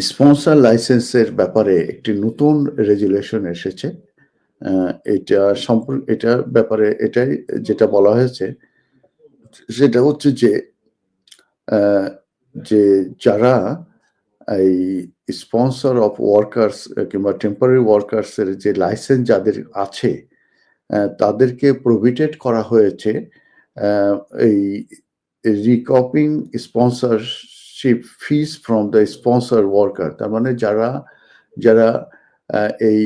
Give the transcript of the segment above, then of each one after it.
Sponsor লাইসেন্সের ব্যাপারে একটি নতুন রেজুলেশন এসেছে। এটা সম্পর্ক এটার ব্যাপারে এটাই যেটা বলা হয়েছে, সেটা হচ্ছে যে যে যারা এই স্পন্সর অফ ওয়ার্কার্স কিংবা টেম্পোরারি ওয়ার্কার্স এর যে লাইসেন্স যাদের আছে তাদেরকে প্রভিটেড করা হয়েছে এই recouping sponsorship fees from the sponsor worker তার মানে যারা যারা এই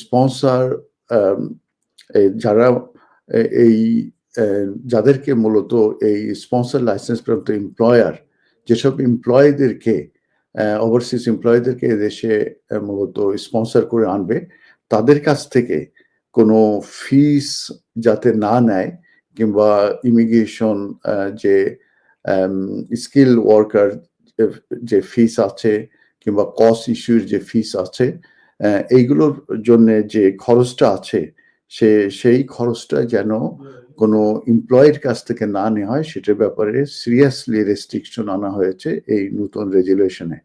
স্পন্সর যারা এই যাদেরকে মূলত এই স্পন্সর লাইসেন্স প্রাপ্ত এমপ্লয়ার যেসব এমপ্লয়ীদেরকে ওভারসিজ এমপ্লয়ীদেরকে দেশে মূলত স্পন্সর করে আনবে, তাদের কাছ থেকে কোনো ফিস যাতে না নেয়, কিংবা ইমিগ্রেশন যে স্কিল ওয়ার্কার যে ফিস আছে কিংবা কস্ট ইস্যুর যে ফিস আছে এইগুলোর জন্য যে খরচটা আছে, সে, সেই খরচটা যেন কোনো এমপ্লয়ের কাছ থেকে না নেওয়া হয়, সেটার ব্যাপারে সিরিয়াসলি রেস্ট্রিকশন আনা হয়েছে এই নতুন রেজুলেশনে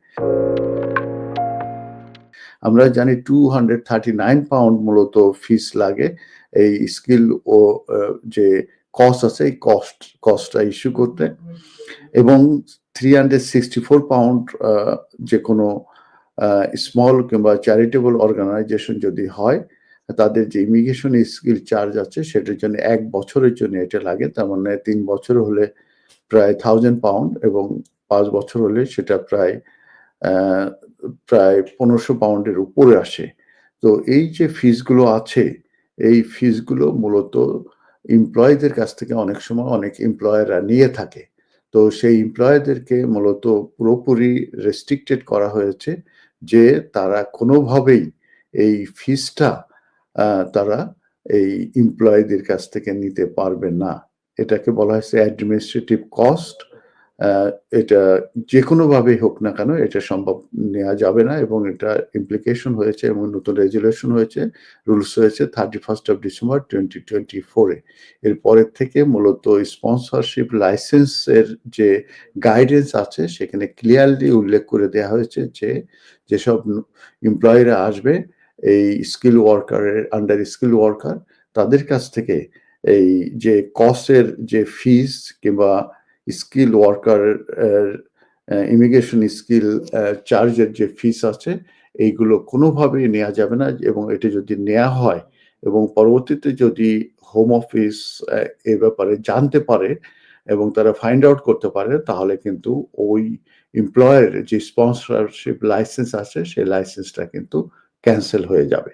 আমরা জানি two hundred thirty nine pound মূলত ফিস লাগে, এই স্কিল ও যে কস্ট আছে, এই কস্ট কস্টটা ইস্যু করতে। এবং three hundred sixty four pound যে কোনো স্মল কিংবা চ্যারিটেবল অর্গানাইজেশন যদি হয়, তাদের যে ইমিগ্রেশন স্কিল চার্জ আছে, সেটার জন্য এক বছরের জন্য এটা লাগে। তার মানে তিন বছর হলে প্রায় থাউজেন্ড পাউন্ড এবং পাঁচ বছর হলে সেটা প্রায় প্রায় পনেরোশো পাউন্ডের উপরে আসে। তো এই যে ফিজগুলো আছে, এই ফিজগুলো মূলত এমপ্লয়ীদের কাছ থেকে অনেক সময় অনেক এমপ্লয়াররা নিয়ে থাকে। তো সেই এমপ্লয়ীদেরকে মূলত পুরোপুরি রেস্ট্রিক্টেড করা হয়েছে যে তারা কোনোভাবেই এই ফিসটা তারা এই এমপ্লয়ীদের কাছ থেকে নিতে পারবে না। এটাকে বলা হয়েছে অ্যাডমিনিস্ট্রেটিভ কস্ট এটা যে কোনোভাবে হোক না কেন এটা সম্ভব নেওয়া যাবে না এবং এটা ইমপ্লিকেশন হয়েছে এবং নতুন রেজুলেশন হয়েছে রুলস হয়েছে thirty first of December twenty twenty ফোরে এরপরের থেকে মূলত স্পন্সরশিপ লাইসেন্সের যে গাইডেন্স আছে সেখানে ক্লিয়ারলি উল্লেখ করে দেওয়া হয়েছে যে যেসব এমপ্লয়িরা আসবে, এই স্কিল ওয়ার্কারের আন্ডার স্কিল ওয়ার্কার তাদের কাছ থেকে এই যে কস্টের যে ফিস কিংবা স্কিল ওয়ার্কার ইমিগ্রেশন স্কিল চার্জের যে ফিস আছে, এইগুলো কোনোভাবেই নেওয়া যাবে না এবং এটা যদি নেওয়া হয় এবং পরবর্তীতে যদি হোম অফিস এ ব্যাপারে জানতে পারে এবং তারা ফাইন্ড আউট করতে পারে, তাহলে কিন্তু ওই এমপ্লয়ের যে স্পন্সরশিপ লাইসেন্স আছে, সেই লাইসেন্সটা কিন্তু ক্যান্সেল হয়ে যাবে।